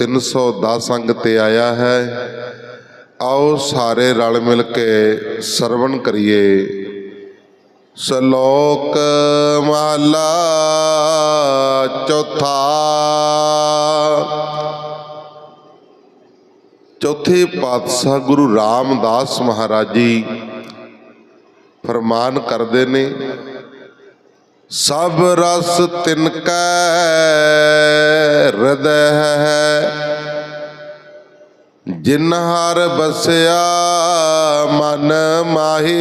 310 ਅੰਗ ਤੇ ਆਇਆ ਹੈ। ਆਓ ਸਾਰੇ ਰਲ ਮਿਲ ਕੇ ਸਰਵਣ ਕਰੀਏ। ਸ਼ਲੋਕ ਮਹਲਾ ਚੌਥਾ। ਚੌਥੇ ਪਾਤਸ਼ਾਹ ਗੁਰੂ ਰਾਮਦਾਸ ਮਹਾਰਾਜ ਜੀ ਫਰਮਾਨ ਕਰਦੇ ਨੇ ਸਭ ਰਸ ਤਿਨ ਕੈ ਹਿਰਦੈ। ਹੈ ਜਿਨ ਹਰ ਬਸਿਆ ਮਨ ਮਾਹੀ।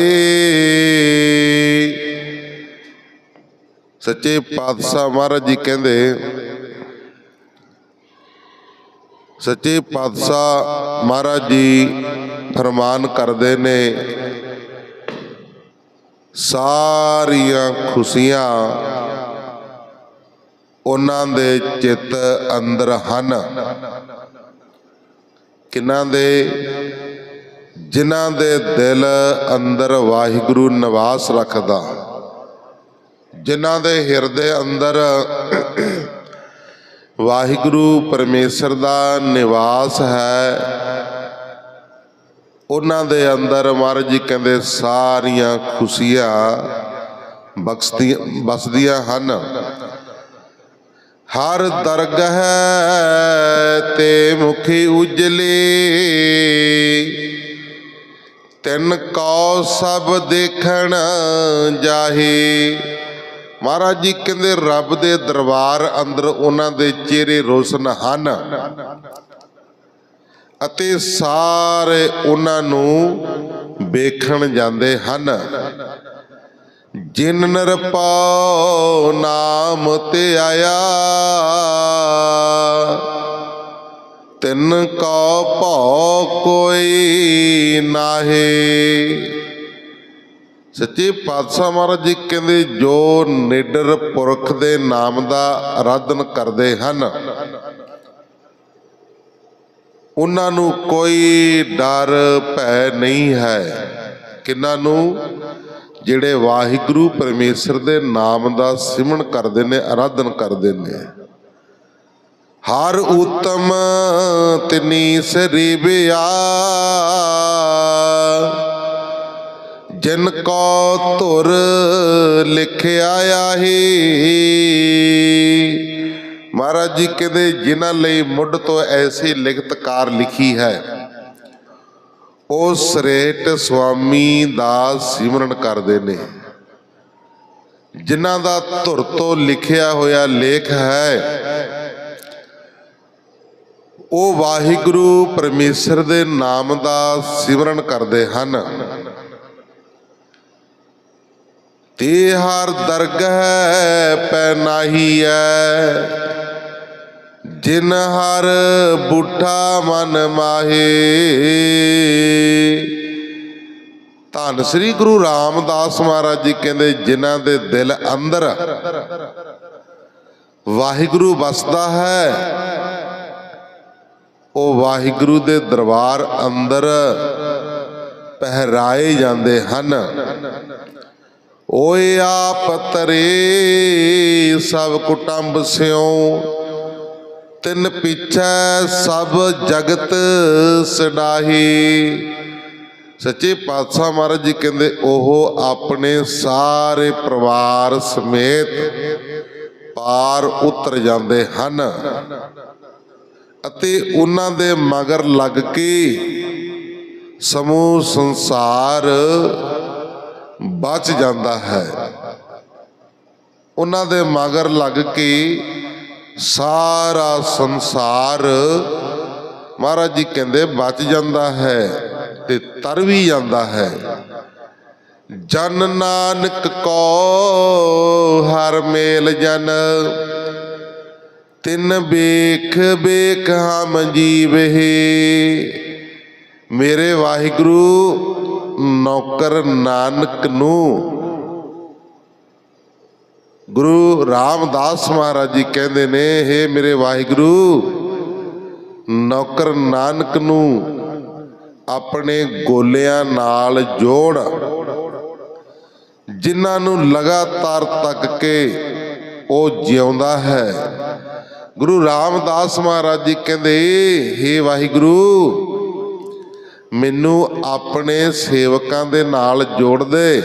ਸੱਚੇ ਪਾਤਸ਼ਾਹ ਮਹਾਰਾਜ ਜੀ ਕਹਿੰਦੇ, ਸੱਚੇ ਪਾਤਸ਼ਾਹ ਮਹਾਰਾਜ ਜੀ ਫਰਮਾਨ ਕਰਦੇ ਨੇ ਸਾਰੀਆਂ ਖੁਸ਼ੀਆਂ ਉਹਨਾਂ ਦੇ ਚਿੱਤ ਅੰਦਰ ਹਨ। ਕਿਨਾਂ ਦੇ? ਜਿਨ੍ਹਾਂ ਦੇ ਦਿਲ ਅੰਦਰ ਵਾਹਿਗੁਰੂ ਨਿਵਾਸ ਰੱਖਦਾ। ਜਿਨ੍ਹਾਂ ਦੇ ਹਿਰਦੇ ਅੰਦਰ ਵਾਹਿਗੁਰੂ ਪਰਮੇਸ਼ਰ ਦਾ ਨਿਵਾਸ ਹੈ ਉਹਨਾਂ ਦੇ ਅੰਦਰ ਮਹਾਰਾਜ ਜੀ ਕਹਿੰਦੇ, ਸਾਰੀਆਂ ਖੁਸ਼ੀਆਂ ਬਖਸ਼ਦੀਆਂ ਬਸਦੀਆਂ ਹਨ। ਹਰ ਦਰਗਹ ਤੇ ਮੁਖੀ ਉਜਲੀ। ਤਿੰਨ ਕੌ ਸਭ ਦੇਖਣ ਜਾਹੀ। ਮਹਾਰਾਜ ਜੀ ਕਹਿੰਦੇ, ਰੱਬ ਦੇ ਦਰਬਾਰ ਅੰਦਰ ਉਹਨਾਂ ਦੇ ਚਿਹਰੇ ਰੋਸ਼ਨ ਹਨ। ਅਤੇ ਸਾਰੇ ਉਹਨਾਂ ਨੂੰ ਵੇਖਣ ਜਾਂਦੇ ਹਨ। ਜਿਨ ਨਿਰਪਉ ਨਾਮ ਤੇ ਆਇਆ, ਤਿੰਨ ਕੋ ਭਉ ਕੋਈ ਨਾਹੀ। ਸੱਚੇ ਪਾਤਸ਼ਾਹ ਮਹਾਰਾਜ ਜੀ ਕਹਿੰਦੇ, ਜੋ ਨਿਡਰ ਪੁਰਖ ਦੇ ਨਾਮ ਦਾ ਆਰਾਧਨ ਕਰਦੇ ਹਨ ਉਹਨਾਂ ਨੂੰ ਕੋਈ ਡਰ, ਭੈ ਨਹੀਂ ਹੈ। ਕਿਨਾਂ ਨੂੰ? ਜਿਹੜੇ ਵਾਹਿਗੁਰੂ ਪਰਮੇਸ਼ਰ ਦੇ ਨਾਮ ਦਾ ਸਿਮਰਨ ਕਰਦੇ ਨੇ, ਆਰਾਧਨ ਕਰਦੇ ਨੇ। ਹਰ ਉਤਮ ਤਿਨੀ ਸਰੀਬਿਆ ਜਿਨ ਕੋ ਧੁਰ ਲਿਖਿਆ ਆਹੀ। ਮਹਾਰਾਜ ਜੀ ਕਹਿੰਦੇ ਜਿਨ੍ਹਾਂ ਲਈ ਮੁੱਢ ਤੋਂ ਐਸੀ ਲਿਖਤਕਾਰ ਲਿਖੀ ਹੈ, ਉਹ ਸ੍ਰੇਟ ਸੁਆਮੀ ਦਾ ਸਿਮਰਨ ਕਰਦੇ ਨੇ। ਜਿਨ੍ਹਾਂ ਦਾ ਧੁਰ ਤੋਂ ਲਿਖਿਆ ਹੋਇਆ ਲੇਖ ਹੈ, ਉਹ ਵਾਹਿਗੁਰੂ ਪਰਮੇਸ਼ਰ ਦੇ ਨਾਮ ਦਾ ਸਿਮਰਨ ਕਰਦੇ ਹਨ। ਤੇ ਹਰ ਦਰਗਹ ਪੈ ਨਾਹੀ ਐ ਜਿਨ ਹਰ ਬੁੱਠਾ ਮਨ ਮਾਹੇ। ਧੰਨ ਸ੍ਰੀ ਗੁਰੂ ਰਾਮਦਾਸ ਮਹਾਰਾਜ ਜੀ ਕਹਿੰਦੇ, ਜਿਨ੍ਹਾਂ ਦੇ ਦਿਲ ਅੰਦਰ ਵਾਹਿਗੁਰੂ ਵਸਦਾ ਹੈ, ਉਹ ਵਾਹਿਗੁਰੂ ਦੇ ਦਰਬਾਰ ਅੰਦਰ ਪਹਿਰਾਏ ਜਾਂਦੇ ਹਨ। ਓਏ ਆਪ ਤਰੇ ਸਭ ਕੁਟੰਬ ਸਿਉ, ਤਿੰਨ ਪਿਛੈ ਸਭ ਜਗਤ ਸਡਾਹੀ। ਸੱਚੇ ਪਾਤਸ਼ਾਹ ਮਹਾਰਾਜ ਜੀ ਕਹਿੰਦੇ, ਉਹ ਆਪਣੇ ਸਾਰੇ ਪਰਿਵਾਰ ਸਮੇਤ ਪਾਰ ਉਤਰ ਜਾਂਦੇ ਹਨ ਅਤੇ ਉਹਨਾਂ ਦੇ ਮਗਰ ਲੱਗ ਕੇ ਸਮੂਹ ਸੰਸਾਰ ਬਚ ਜਾਂਦਾ ਹੈ। ਉਹਨਾਂ ਦੇ ਮਗਰ ਲੱਗ ਕੇ ਸਾਰਾ ਸੰਸਾਰ ਮਹਾਰਾਜ ਜੀ ਕਹਿੰਦੇ ਬਚ ਜਾਂਦਾ ਹੈ ਤੇ ਤਰ ਵੀ ਜਾਂਦਾ ਹੈ। ਜਨ ਨਾਨਕ ਕੋ ਹਰ ਮੇਲ ਜਨ, ਤਿੰਨ ਬੇਖ ਬੇਖ ਹਮ ਜੀਵਹੇ ਮੇਰੇ ਵਾਹਿਗੁਰੂ ਨੌਕਰ ਨਾਨਕ ਨੂੰ। ਗੁਰੂ ਰਾਮਦਾਸ ਮਹਾਰਾਜ ਜੀ ਕਹਿੰਦੇ ਨੇ हे ਮੇਰੇ ਵਾਹਿਗੁਰੂ, ਨੌਕਰ ਨਾਨਕ ਨੂੰ ਆਪਣੇ ਗੋਲਿਆਂ ਨਾਲ ਜੋੜ, ਜਿਨ੍ਹਾਂ ਨੂੰ ਲਗਾਤਾਰ ਤੱਕ ਕੇ ਉਹ ਜਿਉਂਦਾ ਹੈ। ਗੁਰੂ ਰਾਮਦਾਸ ਮਹਾਰਾਜ ਜੀ ਕਹਿੰਦੇ, ਹੇ ਵਾਹਿਗੁਰੂ ਮੈਨੂੰ ਆਪਣੇ ਸੇਵਕਾਂ ਦੇ ਨਾਲ ਜੋੜ ਦੇ।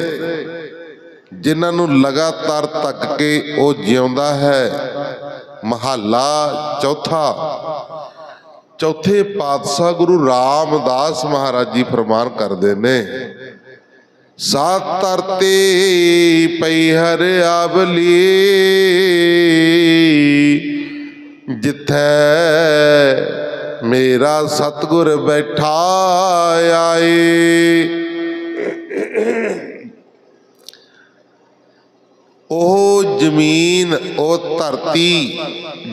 ਜਿਨ੍ਹਾਂ ਨੂੰ ਲਗਾਤਾਰ ਤੱਕ ਕੇ ਉਹ ਜਿਉਂਦਾ ਹੈ। ਮਹੱਲਾ ਚੌਥਾ। ਚੌਥੇ ਪਾਤਸ਼ਾਹ ਗੁਰੂ ਰਾਮਦਾਸ ਮਹਾਰਾਜ ਜੀ ਫਰਮਾਨ ਕਰਦੇ ਨੇ ਸਾਤ ਤਰਤੇ ਪਈ ਹਰ ਆਵਲੀ, ਜਿੱਥੈ ਮੇਰਾ ਸਤਗੁਰ ਬੈਠਾ ਆਏ। ਉਹ ਜ਼ਮੀਨ, ਉਹ ਧਰਤੀ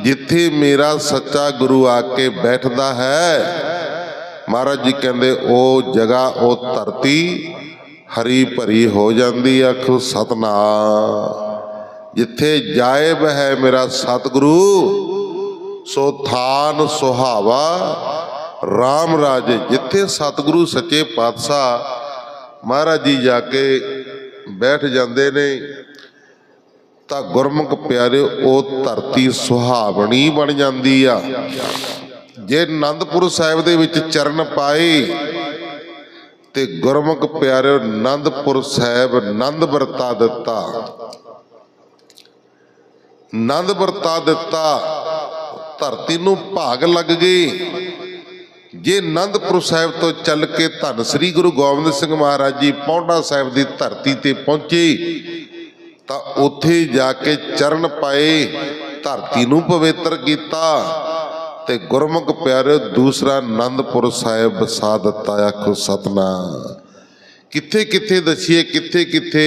ਜਿੱਥੇ ਮੇਰਾ ਸੱਚਾ ਗੁਰੂ ਆ ਕੇ ਬੈਠਦਾ ਹੈ। ਮਹਾਰਾਜ ਜੀ ਕਹਿੰਦੇ, ਉਹ ਜਗ੍ਹਾ, ਉਹ ਧਰਤੀ ਹਰੀ ਭਰੀ ਹੋ ਜਾਂਦੀ ਆਖੋ ਸਤਨਾਮ। ਜਿੱਥੇ ਜਾਇਬ ਹੈ ਮੇਰਾ ਸਤਿਗੁਰੂ ਸੋ ਥਾਨ ਸੁਹਾਵਾ RAM ਰਾਜੇ, ਜਿੱਥੇ ਸਤਿਗੁਰੂ ਸੱਚੇ ਪਾਤਸ਼ਾਹ ਮਹਾਰਾਜ ਜੀ ਜਾ ਕੇ ਬੈਠ ਜਾਂਦੇ ਨੇ, ਤਾਂ ਗੁਰਮੁਖ ਪਿਆਰਿਓ, ਉਹ ਧਰਤੀ ਸੁਹਾਵਣੀ ਬਣ ਜਾਂਦੀ ਆ। ਜੇ ਆਨੰਦਪੁਰ ਸਾਹਿਬ ਦੇ ਵਿੱਚ ਚਰਨ ਪਾਏ, ਤੇ ਗੁਰਮੁਖ ਪਿਆਰਿਓ ਆਨੰਦਪੁਰ ਸਾਹਿਬ ਆਨੰਦ ਵਰਤਾ ਦਿੱਤਾ। ਆਨੰਦ ਵਰਤਾ ਦਿੱਤਾ। ਧਰਤੀ ਨੂੰ ਭਾਗ ਲੱਗ ਗਈ। ਜੇ ਆਨੰਦਪੁਰ ਸਾਹਿਬ ਤੋਂ ਚੱਲ ਕੇ ਧੰਨ ਸ੍ਰੀ ਗੁਰੂ ਗੋਬਿੰਦ ਸਿੰਘ ਮਹਾਰਾਜ ਜੀ ਪੌਂਡਾ ਸਾਹਿਬ ਦੀ ਧਰਤੀ ਤੇ ਪਹੁੰਚੇ, ਤਾਂ ਉੱਥੇ ਜਾ ਕੇ ਚਰਨ ਪਾਏ, ਧਰਤੀ ਨੂੰ ਪਵਿੱਤਰ ਕੀਤਾ ਤੇ ਗੁਰਮੁਖ ਪਿਆਰੇ ਦੂਸਰਾ ਆਨੰਦਪੁਰ ਸਾਹਿਬ ਵਸਾ ਦਿੱਤਾ ਆਖੋ ਸਤਨਾਮ। ਕਿੱਥੇ ਕਿੱਥੇ ਦਸੀਏ ਕਿੱਥੇ ਕਿੱਥੇ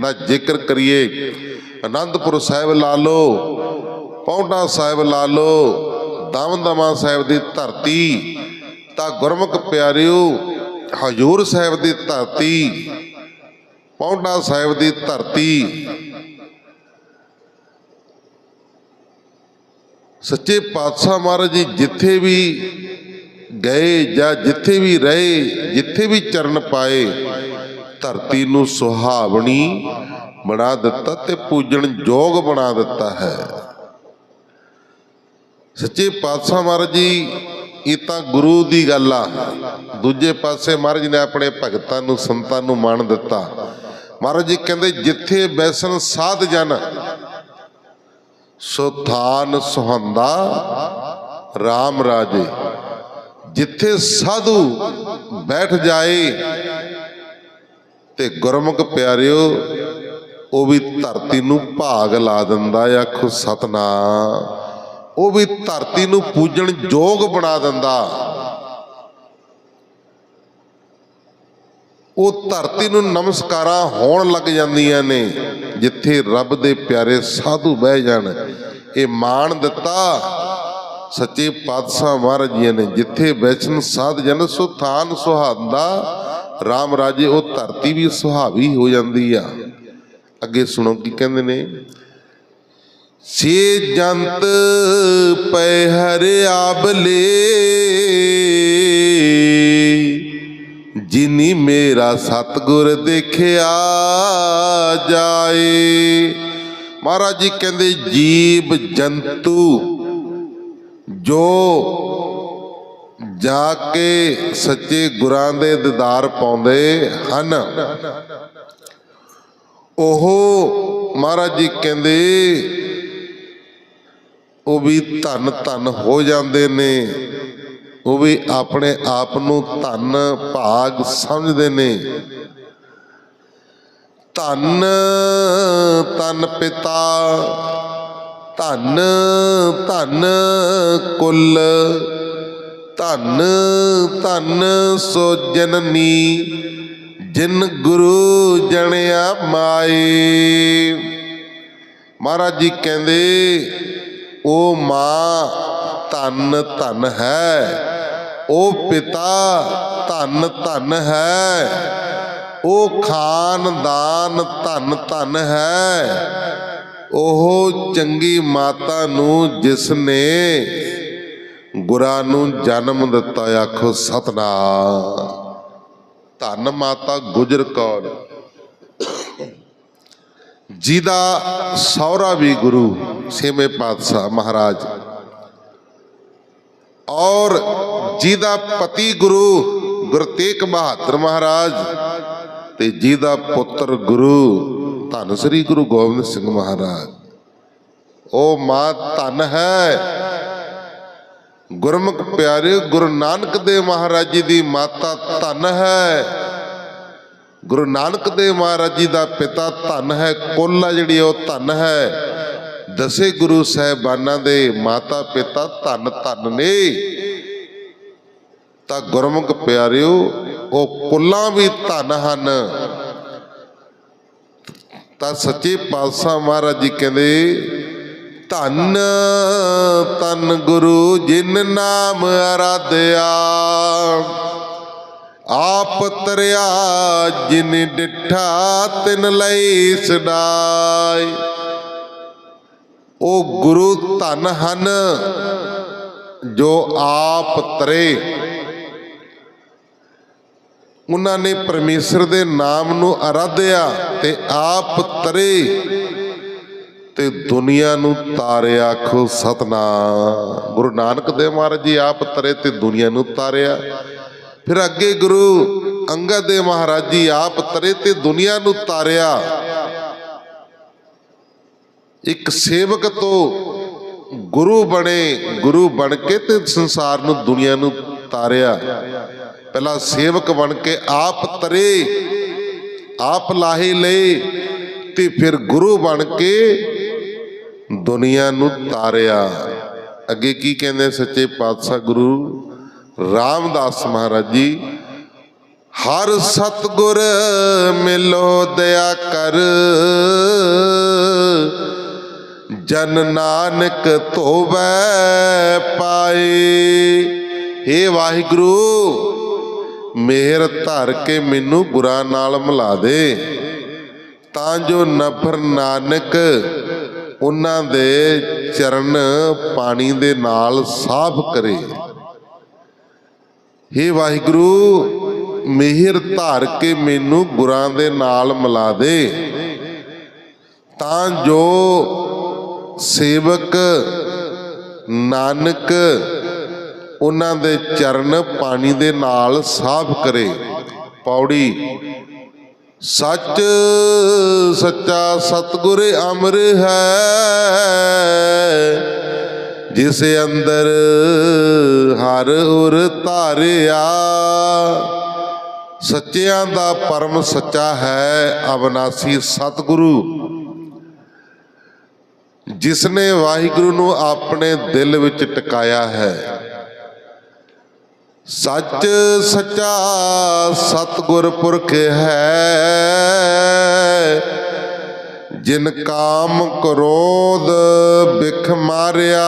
ਨਾ ਜ਼ਿਕਰ ਕਰੀਏ ਆਨੰਦਪੁਰ ਸਾਹਿਬ ਲਾ ਲਓ ਪੌਂਡਾ ਸਾਹਿਬ ਲਾ ਲਓ ਦਮਦਮਾ ਸਾਹਿਬ ਦੀ ਧਰਤੀ, ਤਾਂ ਗੁਰਮੁਖ ਪਿਆਰਿਓ, ਹਜੂਰ ਸਾਹਿਬ ਦੀ ਧਰਤੀ ਪੌਂਡਾ ਸਾਹਿਬ ਦੀ ਧਰਤੀ। ਸੱਚੇ ਪਾਤਸ਼ਾਹ ਮਹਾਰਾਜ ਜੀ, ਜਿੱਥੇ ਵੀ ਗਏ ਜਾਂ ਜਿੱਥੇ ਵੀ ਰਹੇ, ਜਿੱਥੇ ਵੀ ਚਰਨ ਪਾਏ, ਧਰਤੀ ਨੂੰ ਸੁਹਾਵਣੀ ਬਣਾ ਦਿੱਤਾ ਤੇ ਪੂਜਣ ਯੋਗ ਬਣਾ ਦਿੱਤਾ ਹੈ। ਸੱਚੇ ਪਾਤਸ਼ਾਹ ਮਹਾਰਾਜ ਜੀ, ਇਹ ਤਾਂ ਗੁਰੂ ਦੀ ਗੱਲ ਆ। ਦੂਜੇ ਪਾਸੇ ਮਹਾਰਾਜ ਨੇ ਆਪਣੇ ਭਗਤਾਂ ਨੂੰ, ਸੰਤਾਂ ਨੂੰ ਮਾਣ ਦਿੱਤਾ। ਮਹਾਰਾਜ ਜੀ ਕਹਿੰਦੇ, ਜਿੱਥੇ ਬੈਸਨ ਸਾਧ ਜਨ, ਸੋ ਥਾਨ ਸੁਹੰਦਾ RAM ਰਾਜੇ। ਜਿੱਥੇ ਸਾਧੂ ਬੈਠ ਜਾਏ ਤੇ ਗੁਰਮੁਖ ਪਿਆਰਿਓ, ਉਹ ਵੀ ਧਰਤੀ ਨੂੰ ਭਾਗ ਲਾ ਦਿੰਦਾ ਆਖੋ ਸਤਨਾਮ। ਉਹ ਵੀ ਧਰਤੀ ਨੂੰ ਪੂਜਣ ਯੋਗ ਬਣਾ ਦਿੰਦਾ। ਉਹ ਧਰਤੀ ਨੂੰ ਨਮਸਕਾਰਾਂ ਹੋਣ ਲੱਗ ਜਾਂਦੀਆਂ ਨੇ, ਜਿੱਥੇ ਰੱਬ ਦੇ ਪਿਆਰੇ ਸਾਧੂ ਬਹਿ ਜਾਣ। ਇਹ ਮਾਣ ਦਿੱਤਾ ਸੱਚੇ ਪਾਤਸ਼ਾਹ ਮਹਾਰਾਜ ਜੀ ਨੇ, ਜਿੱਥੇ ਬੈਠਨ ਸਾਧ ਜਨ ਸੋ ਥਾਨ ਸੁਹਾਂਦਾ RAM ਰਾਜੇ ਉਹ ਧਰਤੀ ਵੀ ਸੁਹਾਵੀ ਹੋ ਜਾਂਦੀ ਆ। ਅੱਗੇ ਸੁਣੋ ਕੀ ਕਹਿੰਦੇ ਨੇ ਸੇ ਜੰਤ ਪੈ ਹਰਿ ਆਬਲੇ ਜਿਨੀ ਮੇਰਾ ਸਤਗੁਰ ਦੇਖਿਆ ਜਾਏ। ਮਹਾਰਾਜ ਜੀ ਕਹਿੰਦੇ, ਜੀਵ ਜੰਤੂ, ਜੋ ਜਾ ਕੇ ਸੱਚੇ ਗੁਰਾਂ ਦੇ ਦੀਦਾਰ ਪਾਉਂਦੇ ਹਨ। ਉਹ ਮਹਾਰਾਜ ਜੀ ਕਹਿੰਦੇ ਉਹ ਵੀ ਧਨ ਧੰਨ ਹੋ ਜਾਂਦੇ ਨੇ। ਉਹ ਵੀ ਆਪਣੇ ਆਪ ਨੂੰ ਧੰਨ ਭਾਗ ਸਮਝਦੇ ਨੇ। ਧੰਨ ਧੰਨ ਪਿਤਾ, ਧੰਨ ਧੰਨ ਕੁੱਲ, ਧੰਨ ਧੰਨ ਸੋ ਜਨਨੀ ਜਿਨ ਗੁਰੂ ਜਣਿਆ ਮਾਏ। ਮਹਾਰਾਜ ਜੀ ਕਹਿੰਦੇ ਉਹ ਮਾਂ, ਧੰਨ ਧੰਨ ਹੈ। ਉਹ ਪਿਤਾ, ਧੰਨ ਧੰਨ ਹੈ। ਉਹ ਖਾਨਦਾਨ ਧੰਨ ਧੰਨ ਹੈ। ਉਹ ਚੰਗੀ ਮਾਤਾ ਨੂੰ ਜਿਸ ਨੇ ਗੁਰਾਂ ਨੂੰ ਜਨਮ ਦਿੱਤਾ, ਆਖੋ ਸਤਨਾਮ। ਧੰਨ ਮਾਤਾ ਗੁਜਰ ਕੌਰ। ਜਿਹਦਾ ਸਹੁਰਾ ਵੀ ਗੁਰੂ ਛੇਵੇਂ ਪਾਤਸ਼ਾਹ ਮਹਾਰਾਜ। ਔਰ ਜਿਹਦਾ ਪਤੀ ਗੁਰੂ ਗੁਰੂ ਤੇਗ ਬਹਾਦਰ ਮਹਾਰਾਜ ਤੇ ਜਿਹਦਾ ਪੁੱਤਰ ਗੁਰੂ ਧੰਨ ਸ੍ਰੀ ਗੁਰੂ ਗੋਬਿੰਦ ਸਿੰਘ ਮਹਾਰਾਜ। ਉਹ ਮਾਂ ਧਨ ਹੈ। ਗੁਰਮੁਖ ਪਿਆਰੇ ਗੁਰੂ ਨਾਨਕ ਦੇਵ ਮਹਾਰਾਜ ਜੀ ਦੀ ਮਾਤਾ ਧਨ ਹੈ। ਗੁਰੂ ਨਾਨਕ ਦੇਵ ਮਹਾਰਾਜ ਜੀ ਦਾ ਪਿਤਾ ਧਨ ਹੈ, ਕੁੱਲ ਆ ਜਿਹੜੀ ਉਹ ਧਨ ਹੈ। ਦਸੇ ਗੁਰੂ ਸਾਹਿਬਾਨਾਂ ਦੇ ਮਾਤਾ ਪਿਤਾ ਧੰਨ ਧੰਨ ਨੇ। ਤਾਂ ਗੁਰਮੁਖ ਪਿਆਰਿਓ, ਉਹ ਕੁੱਲਾਂ ਵੀ ਧਨ ਹਨ। ਤਾਂ ਸੱਚੇ ਪਾਤਸ਼ਾਹ ਮਹਾਰਾਜ ਜੀ ਕਹਿੰਦੇ, ਧੰਨ ਤਨ ਗੁਰੂ ਜਿਨ ਨਾਮ ਅਰਾਧਿਆ ਆਪ ਤਰਿਆ ਜਿਨ ਡਿਠਾ ਤਿਨ ਲਈ ਸਦਾਈ ਉਹ ਗੁਰੂ ਧਨ ਹਨ ਜੋ ਆਪ ਤਰੇ। ਉਹਨਾਂ ਨੇ ਪਰਮੇਸ਼ਰ ਦੇ ਨਾਮ ਨੂੰ ਅਰਾਧਿਆ ਤੇ ਆਪ ਤਰੇ ਤੇ ਦੁਨੀਆ ਨੂੰ ਤਾਰਿਆ ਆਖੋ ਸਤਨਾਮ। ਗੁਰੂ ਨਾਨਕ ਦੇਵ ਮਹਾਰਾਜ ਜੀ ਆਪ ਤਰੇ ਤੇ ਦੁਨੀਆ ਨੂੰ ਤਾਰਿਆ। ਫਿਰ ਅੱਗੇ ਗੁਰੂ ਅੰਗਦ ਦੇਵ ਮਹਾਰਾਜ ਜੀ ਆਪ ਤਰੇ ਤੇ ਦੁਨੀਆ ਨੂੰ ਤਾਰਿਆ। ਇੱਕ ਸੇਵਕ ਤੋਂ ਗੁਰੂ ਬਣੇ, ਗੁਰੂ ਬਣ ਕੇ ਤੇ ਸੰਸਾਰ ਨੂੰ, ਦੁਨੀਆ ਨੂੰ ਤਾਰਿਆ। ਪਹਿਲਾਂ ਸੇਵਕ ਬਣ ਕੇ ਆਪ ਤਰੇ, ਆਪ ਲਾਹੇ ਲਏ ਤੇ ਫਿਰ ਗੁਰੂ ਬਣ ਕੇ ਦੁਨੀਆ ਨੂੰ ਤਾਰਿਆ। ਅੱਗੇ ਕੀ ਕਹਿੰਦੇ ਸੱਚੇ ਪਾਤਸ਼ਾਹ ਗੁਰੂ? ਰਾਮਦਾਸ ਮਹਾਰਾਜ ਜੀ, ਹਰ ਸਤਗੁਰ ਮਿਲੋ ਦਇਆ ਕਰ। ਜਨ ਨਾਨਕ ਧੋਵੈ ਪਾਏ। ਏ ਵਾਹਿਗੁਰੂ, ਮਿਹਰ ਧਰ ਕੇ ਮੈਨੂੰ ਗੁਰਾਂ ਨਾਲ ਮਿਲਾ ਦੇ। ਤਾਂ ਜੋ ਨਫਰ ਨਾਨਕ ਉਹਨਾਂ ਦੇ ਚਰਨ ਪਾਣੀ ਦੇ ਨਾਲ ਸਾਫ਼ ਕਰੇ। ਹੇ ਵਾਹਿਗੁਰੂ, ਮਿਹਰ ਧਾਰ ਕੇ ਮੈਨੂੰ ਗੁਰਾਂ ਦੇ ਨਾਲ ਮਿਲਾ ਦੇ। ਤਾਂ ਜੋ ਸੇਵਕ ਨਾਨਕ ਉਹਨਾਂ ਦੇ ਚਰਨ ਪਾਣੀ ਦੇ ਨਾਲ ਸਾਫ਼ ਕਰੇ। ਪੌੜੀ, ਸੱਚ ਸੱਚਾ ਸਤਗੁਰ ਅਮਰ ਹੈ। ਜਿਸ ਅੰਦਰ ਹਰ ਉਰ ਧਾਰਿਆ, ਸੱਚਿਆਂ ਦਾ ਪਰਮ ਸੱਚਾ ਹੈ ਅਬਨਾਸੀ ਸਤਿਗੁਰੂ। ਜਿਸ ਨੇ ਵਾਹਿਗੁਰੂ ਨੂੰ ਆਪਣੇ ਦਿਲ ਵਿੱਚ ਟਿਕਾਇਆ ਹੈ। ਸੱਚ ਸੱਚਾ ਸਤਗੁਰ ਪੁਰਖ ਹੈ। ਜਿਨ ਕਾਮ ਕ੍ਰੋਧ ਬਿਖ ਮਾਰਿਆ।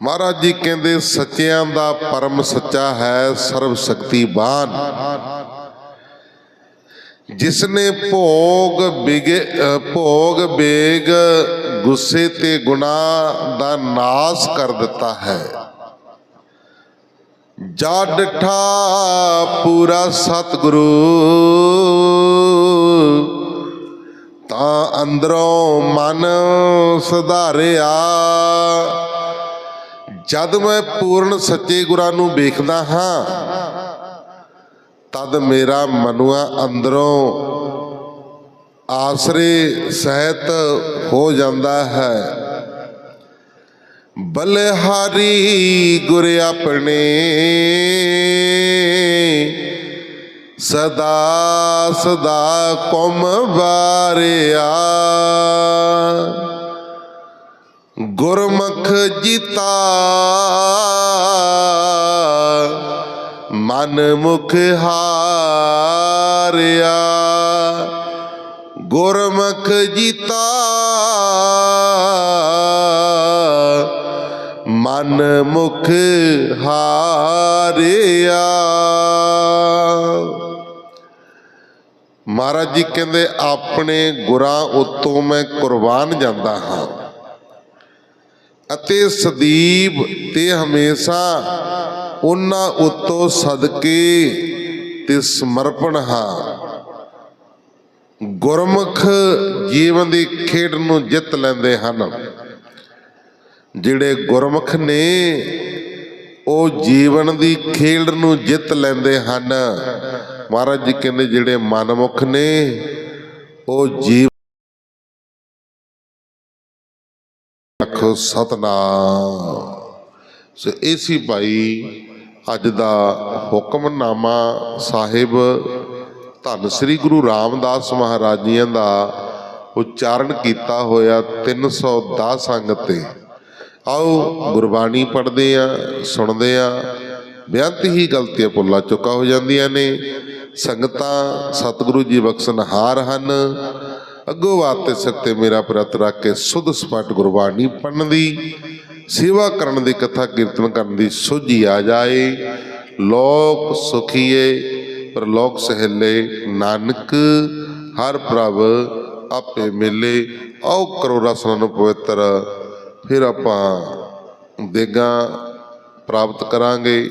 ਮਹਾਰਾਜ ਜੀ ਕਹਿੰਦੇ, ਸੱਚਿਆਂ ਦਾ ਪਰਮ ਸੱਚਾ ਹੈ ਸਰਬ ਸ਼ਕਤੀਵਾਨ ਜਿਸ ਨੇ ਭੋਗ ਬਿਗੇ, ਭੋਗ ਬੇਗ ਗੁੱਸੇ ਤੇ ਗੁਨਾਹ ਦਾ ਨਾਸ ਕਰ ਦਿੱਤਾ ਹੈ। ਜਾ ਡਠਾ ਪੂਰਾ ਸਤਿਗੁਰੂ ਤਾਂ ਅੰਦਰੋਂ ਮਨ ਸੁਧਾਰਿਆ। ਜਦ ਮੈਂ ਪੂਰਨ ਸੱਚੇ ਗੁਰਾਂ ਨੂੰ ਵੇਖਦਾ ਹਾਂ, ਤਦ ਮੇਰਾ ਮਨੁਆ ਅੰਦਰੋਂ ਆਸਰੇ ਸਹਿਤ ਹੋ ਜਾਂਦਾ ਹੈ। ਬਲਿਹਾਰੀ ਗੁਰ ਆਪਣੇ ਸਦਾ ਸਦਾ ਕੁਮ ਵਾਰਿਆ। ਗੁਰਮੁਖ ਜੀਤਾ ਮਨ ਮੁਖ ਹਾਰਿਆ। ਗੁਰਮੁਖ ਜੀਤਾ ਮਨ ਮੁਖ ਹਾਰਿਆ। ਮਹਾਰਾਜ ਜੀ ਕਹਿੰਦੇ, ਆਪਣੇ ਗੁਰਾਂ ਉਤੋਂ ਮੈਂ ਕੁਰਬਾਨ ਜਾਂਦਾ ਹਾਂ। ਅਤੇ ਸਦੀਪ ਤੇ ਹਮੇਸ਼ਾ ਉਹਨਾਂ ਉਤੋਂ ਸਦਕੇ ਤੇ ਸਮਰਪਣ ਹਾਂ। ਗੁਰਮੁਖ ਜੀਵਨ ਦੀ ਖੇਡ ਨੂੰ ਜਿੱਤ ਲੈਂਦੇ ਹਨ। ਜਿਹੜੇ ਗੁਰਮੁਖ ਨੇ, ਉਹ ਜੀਵਨ ਦੀ ਖੇਡ ਨੂੰ ਜਿੱਤ ਲੈਂਦੇ ਹਨ। ਮਹਾਰਾਜ ਜੀ ਕਹਿੰਦੇ ਜਿਹੜੇ ਮਨਮੁਖ ਨੇ, ਉਹ ਜੀਵ ਆਖੋ ਸਤਨਾਮ। ਸੋ ਇਹ ਸੀ ਭਾਈ ਅੱਜ ਦਾ ਹੁਕਮਨਾਮਾ ਸਾਹਿਬ। ਧੰਨ ਸ੍ਰੀ ਗੁਰੂ ਰਾਮਦਾਸ ਮਹਾਰਾਜ ਜੀਆਂ ਦਾ ਉਚਾਰਨ ਕੀਤਾ ਹੋਇਆ 310 ਅੰਗ ਤੇ। ਆਓ ਗੁਰਬਾਣੀ ਪੜ੍ਹਦੇ ਆ, ਸੁਣਦੇ ਆ। ਬੇਅੰਤ ਹੀ ਗਲਤੀਆਂ ਭੁੱਲਾ ਚੁੱਕਾ ਹੋ ਜਾਂਦੀਆਂ ਨੇ। ਸੰਗਤਾਂ ਸਤਿਗੁਰੂ ਜੀ ਬਖਸ਼ਣਹਾਰ ਹਨ। ਅੱਗੋਂ ਵਾਤੇ ਸੱਤੇ ਮੇਰਾ ਪ੍ਰਤ ਰੱਖ ਕੇ ਸੁਧ ਸਪਟ ਗੁਰਬਾਣੀ ਪੜਨ ਦੀ, ਸੇਵਾ ਕਰਨ ਦੀ, ਕਥਾ ਕੀਰਤਨ ਕਰਨ ਦੀ ਸੋਝੀ ਆ ਜਾਏ। ਲੋਕ ਸੁਖੀਏ ਪਰ ਲੋਕ ਸਹਿਲੇ ਨਾਨਕ, ਹਰ ਪ੍ਰਭ ਆਪੇ ਮਿਲੇ। ਆਓ ਕਰੋ ਰਸਨਾ ਨੂੰ ਪਵਿੱਤਰ, ਫਿਰ ਆਪਾਂ ਦੇਗਾ ਪ੍ਰਾਪਤ ਕਰਾਂਗੇ।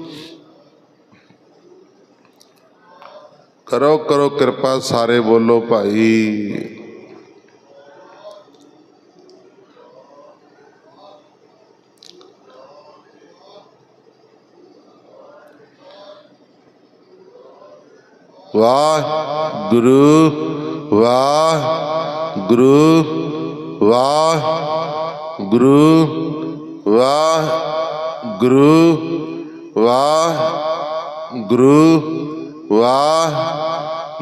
ਕਰੋ ਕਰੋ ਕਿਰਪਾ ਸਾਰੇ ਬੋਲੋ ਭਾਈ। ਵਾਹ ਗੁਰੂ ਵਾਹ ਗੁਰੂ ਵਾਹ ਗੁਰੂ ਵਾਹ ਗੁਰੂ ਵਾਹ ਗੁਰੂ ਵਾਹ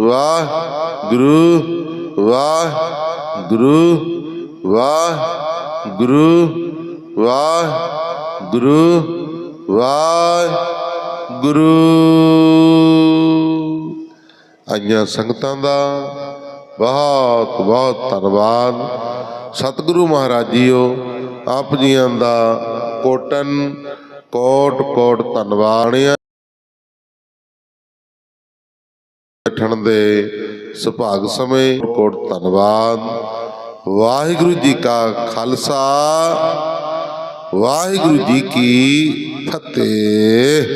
ਵਾਹ ਗੁਰੂ ਵਾਹ ਗੁਰੂ ਵਾਹ ਗੁਰੂ ਵਾਹ ਗੁਰੂ ਵਾਹ ਗੁਰੂ ਆਈਆਂ ਸੰਗਤਾਂ ਦਾ ਬਹੁਤ ਬਹੁਤ ਧੰਨਵਾਦ। ਸਤਿਗੁਰੂ ਮਹਾਰਾਜ ਜੀਓ, ਆਪ ਜੀਆਂ ਦਾ ਕੋਟਨ ਕੋਟ ਕੋਟ ਧੰਨਵਾਦ। ਠਣ ਦੇ ਸੁਭਾਗ ਸਮੇਂ ਕੋਟ ਧੰਨਵਾਦ। ਵਾਹਿਗੁਰੂ ਜੀ ਕਾ ਖਾਲਸਾ। ਵਾਹਿਗੁਰੂ ਜੀ ਕੀ ਫਤਿਹ।